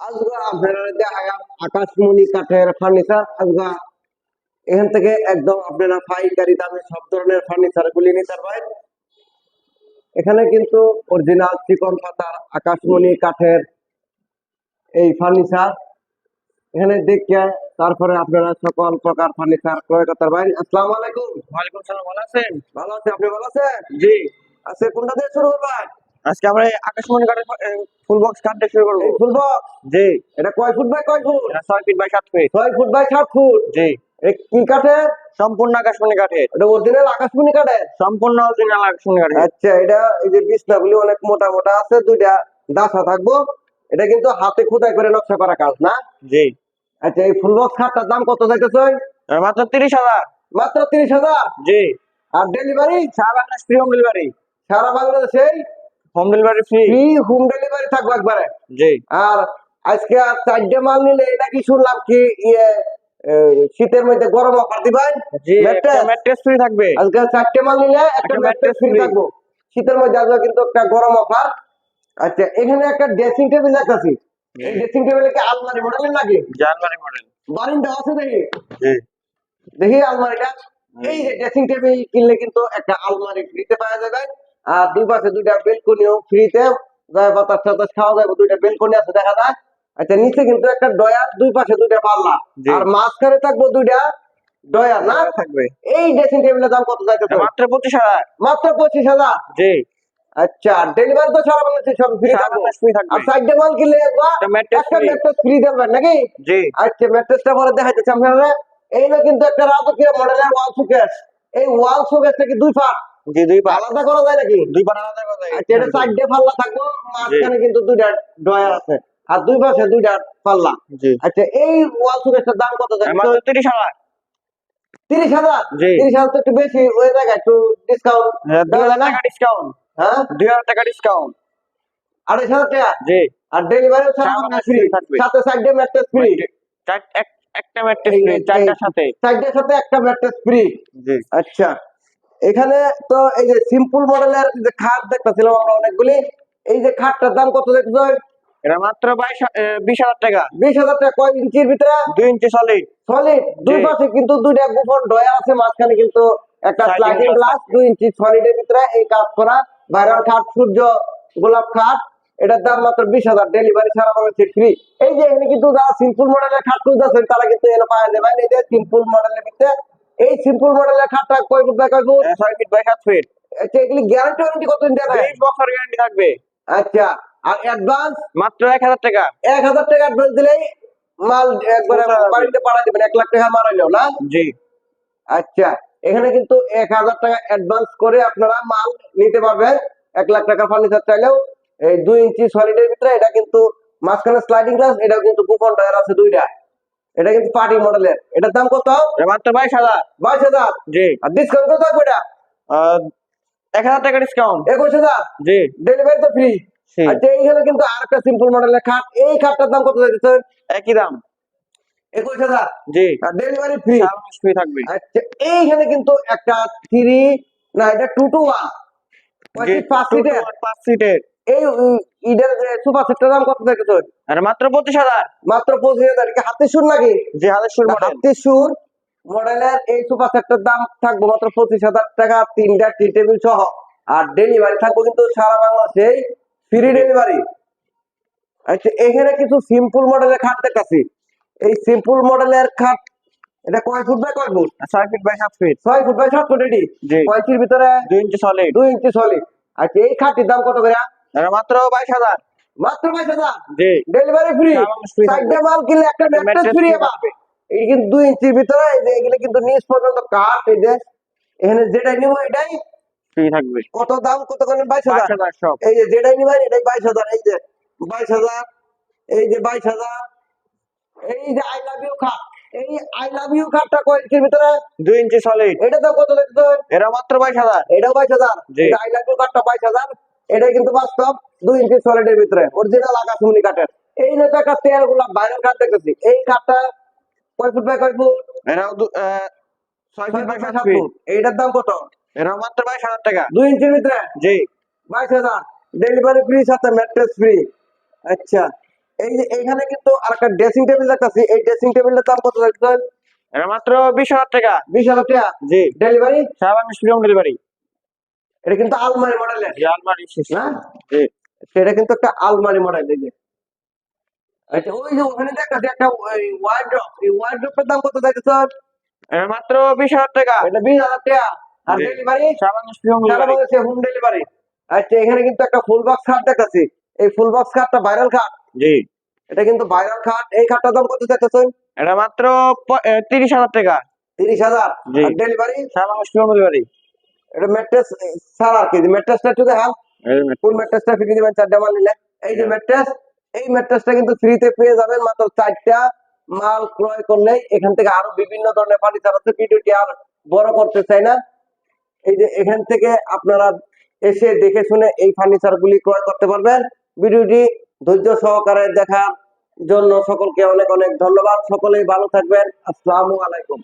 আজকে আপনারা দেখা আকাশমণি কাঠের ফার্নিচার আজকে এখান থেকে একদম আপনারা পাইকারি দামে সব ধরনের ফার্নিচার গুলি নিতে পারবেন। এখানে কিন্তু অরিজিনাল চিকন পাতার আকাশমণি কাঠের এই ফার্নিচার এখানে দেখে তারপরে আপনারা সকল প্রকার ফার্নিচার ক্রয় করতে পারবেন। আসসালামু আলাইকুম। ওয়ালাইকুম সালাম ভালো আছেন? ভালো আছে আপনি ভালো আছেন? জি। আচ্ছা কোনটা দিয়ে শুরু করবেন? আজকে আমরা আকাশমণি কাঠের ফুল বক্স দিয়ে শুরু করব। ফুল বক্স জি। এটা কয় ফুট বাই কয় ফুট? এটা ছয় ফিট বাই সাত ফিট ছয় ফুট বাই সাত ফুট? জি। এ কি কাঠের সম্পূর্ণ আকাশমণি কাঠের এটা অরিজিনাল আকাশমণি কাঠের সম্পূর্ণ অরিজিনাল আকাশমণি কাঠের আচ্ছা এটা এই যে বিছনাগুলি অনেক মোটা মোটা আছে দুইটা দাসা থাকব। এটা কিন্তু হাতে খোদাই করে নকশা করা কাজ না? জি। আচ্ছা এই ফুল বক্স খাটটার দাম কত যাইতেছে? এটা মাত্র তিরিশ হাজার। মাত্র তিরিশ হাজার? জি। আর ডেলিভারি সারা বাংলাদেশ ফ্রি হোম ডেলিভারি সারা বাংলাদেশে home delivery free free home delivery থাকবে একবারে। জি। আর আজকে চারটে মাল নিলে এটা কি শুনলাম কি ইয়ে শীতের মধ্যে গরম অফার দিবেন? ম্যাট্রেস ফ্রি থাকবে। আজকে চারটে মাল নিলে একটা ম্যাট্রেস ফ্রি থাকব। শীতের মধ্যে আজকে কিন্তু একটা গরম অফার আচ্ছা এখানে একটা ড্রেসিং টেবিল দেখতেছি এই ড্রেসিং টেবিলে কি আলমারি মডেলের নাকি? জানুয়ারি মডেল বারিন্দা আছে দেখি। দেখি আলমারিটা। এই যে ড্রেসিং টেবিল কিনলে কিন্তু একটা আলমারি ফ্রিতে পাওয়া যাবে। আর দুই পাশে দুইটা বেলকনিও ফ্রিতে বাতাস টাতাস খাওয়া যাবে দুইটা বেলকনি আছে দেখা যায়। আচ্ছা নিচে কিন্তু একটা ডয়ার দুই পাশে দুইটা পাল্লা। আর মাঝখানে থাকব দুইটা ডয়ার না? থাকবে। এই ড্রেসিং টেবিলের দাম কত যাইতেছে? মাত্র পঁচিশ হাজার। মাত্র পঁচিশ হাজার? জি। আচ্ছা ডেলিভারি তো সারা বাংলাদেশে সব ফ্রি থাকব। আর সাইডে মাল কিনলে একটা। ম্যাট্রেস ফ্রি দেবেন নাকি? জি। আচ্ছা ম্যাট্রেসটা পরে দেখাইতেছি আপনারা এই না কিন্তু একটা রাজকীয় মডেলের ওয়াল সুকেস এই ওয়াল সুকেসটা কি দুই পাট জি দুই পা আলাদা করা যায় নাকি? দুই পা আলাদা কথা আচ্ছা এটা সাইডে পাল্লা থাকব মাঝখানে কিন্তু দুইটা ডয়ার আছে। আর দুই পাশে দুইটা পাল্লা আচ্ছা এই ওয়াল দাম কত যায়? মাত্র তিরিশ হাজার। তিরিশ হাজার? তিরিশ হাজার তো একটু বেশি হয়ে যায় একটু ডিসকাউন্ট হ্যাঁ, দুই হাজার টাকা ডিসকাউন্ট হ্যাঁ? দুই হাজার টাকা ডিসকাউন্ট আড়াইশ হাজার টাকা? জি। আর ডেলিভারি। সাথে সাইডে ম্যাট্রেস ফ্রি একটা ম্যাট্রেস ফ্রি চারটার সাথে। সাইডের সাথে একটা ম্যাট্রেস ফ্রি জি। আচ্ছা। এখানে তো এই যে সিম্পল মডেলের যে খাট দেখতেছিলাম আমরা অনেকগুলি এই যে খাটটার দাম কত দেখছ? এটা মাত্র বাইশ বিশ হাজার টাকা। বিশ হাজার টাকা কয় ইঞ্চির ভিতরে? দুই ইঞ্চি সলিড সলিড দুই পাশে কিন্তু দুইটা গোপন ডয়া আছে মাঝখানে কিন্তু একটা স্লাইডিং গ্লাস দুই ইঞ্চি সলিডের ভিতরে এই কাজ করা। ভাইরাল খাট সূর্য গোলাপ খাট এটার দাম মাত্র বিশ হাজার ডেলিভারি সারা বাংলাদেশে ফ্রি এই যে এখানে কিন্তু যারা সিম্পল মডেলের খাট খুঁজতেছেন তারা কিন্তু এনে পাওয়া যাবে। এই যে সিম্পল মডেলের ভিতরে এই সিম্পল মডেলের খাটটা কয় ফুট বাই কয় ফুট? ছয় ফিট বাই সাত ফিট। আচ্ছা এগুলি গ্যারান্টি ওয়ারেন্টি কত দিন দেবে বিশ বছর গ্যারান্টি থাকবে। আচ্ছা আর অ্যাডভান্স মাত্র এক হাজার টাকা। এক হাজার টাকা অ্যাডভান্স দিলেই মাল একবারে বাড়িতে পাঠা দিবেন এক লাখ টাকা মারাইলো না? জি। আচ্ছা এখানে কিন্তু এক হাজার টাকা অ্যাডভান্স করে আপনারা মাল নিতে পারবেন। এক লাখ টাকা ফার্নিচার চাইলেও। এই দুই ইঞ্চি সলিডের ভিতরে এটা কিন্তু মাঝখানে স্লাইডিং গ্লাস এটাও কিন্তু কুপন টায়ার আছে দুইটা। এটা কিন্তু পার্টি মডেলের এটার দাম কত? মাত্র বাইশ হাজার। বাইশ হাজার? জি। আর ডিসকাউন্ট কত থাকবে এটা? এক হাজার টাকা ডিসকাউন্ট একুশ হাজার? জি। ডেলিভারি তো ফ্রি আচ্ছা এইখানে কিন্তু আর একটা সিম্পল মডেলের খাট এই খাটটার দাম কত যাচ্ছে একই দাম। একুশ হাজার? জি। আর ডেলিভারি ফ্রি ফ্রি থাকবে। আচ্ছা এইখানে কিন্তু একটা থ্রি না এটা টু টু ওয়ান পাঁচ সিটের পাঁচ সিটের এই ইডের সেটটার দাম কত থেকে তোর? এটা মাত্র পঁচিশ হাজার। মাত্র পঁচিশ হাজার। কি হাতের সুর নাকি? যে হাজার সুর মডেল হাতের সুর মডেলের এই সেটটার দাম থাকব মাত্র পঁচিশ হাজার টাকা। তিনটা টি টেবিল সহ। আর ডেলিভারি থাকব কিন্তু সারা বাংলাদেশে ফ্রি ডেলিভারি আচ্ছা এখানে কিছু সিম্পল মডেলের খাট দেখাচ্ছি এই সিম্পল মডেলের খাট এটা কয় ফুট বাই কয় ফুট? ছয় ফিট বাই সাত ফিট। ছয় ফুট বাই সাত ফুট এটি। পঁয়ত্রিশ ভিতরে? দুই ইঞ্চি সলিড দুই ইঞ্চি সলিড আচ্ছা এই খাটটির দাম কত করে মাত্র বাইশ হাজার। মাত্র বাইশ হাজার? ডেলিভারি ফ্রি চারটে মাল কিনলে একটা ম্যাট্রেস ফ্রি পাবে এই কিন্তু দুই ইঞ্চির ভিতরে এগুলো কিন্তু নিচ পর্যন্ত কাট এই যে এখানে যেটা নিব এটাই কত দাম কত করে বাইশ হাজার। এই যে যেটাই নিবেন এটাই বাইশ হাজার। এই যে বাইশ হাজার এই যে বাইশ হাজার এই যে আই লাভ ইউ খাট এই আই লাভ ইউ খাটটা কয় ইঞ্চির ভিতরে? দুই ইঞ্চি সলিড এটা তো কত লাগতো এটা মাত্র 22000 এটাও 22000 এটা আই লাভ ইউ বাইশ হাজার। এটা কিন্তু বাস্তব দুই ইঞ্চি সলিডের ভিতরে অরিজিনাল আকাশমণি কাঠের। এই নেতা একটা তেলগুলো বাইরের কাঠ দেখতেছি। এই কাঠটা কয় ফুট বাই কয় ফুট? এরাও ছয় ফুট বাই সাত ফুট। এইটার দাম কত? এরাও মাত্র বাইশ হাজার টাকা। দুই ইঞ্চির ভিতরে? জি। বাইশ হাজার। ডেলিভারি ফ্রি সাথে ম্যাট্রেস ফ্রি আচ্ছা। এই যে এখানে কিন্তু আর একটা ড্রেসিং টেবিল দেখতেছি। এই ড্রেসিং টেবিলের দাম কত দেখতে এটা মাত্র বিশ হাজার টাকা। বিশ হাজার টাকা? জি। ডেলিভারি সারা বাংলাদেশ ডেলিভারি এটা কিন্তু আলমারি মডেলের জি আলমারি না? সেটা কিন্তু একটা আলমারি মডেল এই যে। আচ্ছা ওই যে ওখানে দেখাচ্ছে একটা ওয়ার্ড্রপ এই ওয়ার্ড্রপের দাম কত মাত্র বিশ হাজার টাকা। এটা বিশ হাজার টাকা। আর ডেলিভারি সারা বাংলাদেশ ফ্রি হোম ডেলিভারি আচ্ছা এখানে কিন্তু একটা ফুল বক্স খাট দেখাচ্ছি। এই ফুল বক্স খাটটা ভাইরাল খাট জি। এটা কিন্তু ভাইরাল খাট এই খাটটার দাম কত দেখতেছেন এটা মাত্র তিরিশ হাজার টাকা। তিরিশ হাজার। ডেলিভারি সারা ফ্রি ডেলিভারি এটা ম্যাট্রেস ছাড়া আর কি ম্যাট্রেসটা একটু দেখান ফুল ম্যাট্রেসটা ফ্রি দিবেন চারটা মাল নিলে? এই যে ম্যাট্রেস এই ম্যাট্রেসটা কিন্তু ফ্রিতে পেয়ে যাবেন মাত্র চারটা মাল ক্রয় করলে এখান থেকে আরও বিভিন্ন ধরনের ফার্নিচার আছে ভিডিওটি আর বড় করতে চাই না। এই যে এখান থেকে আপনারা এসে দেখে শুনে এই ফার্নিচার গুলি ক্রয় করতে পারবেন। ভিডিওটি ধৈর্য সহকারে দেখার জন্য সকলকে অনেক অনেক ধন্যবাদ। সকলেই ভালো থাকবেন। আসসালামু আলাইকুম।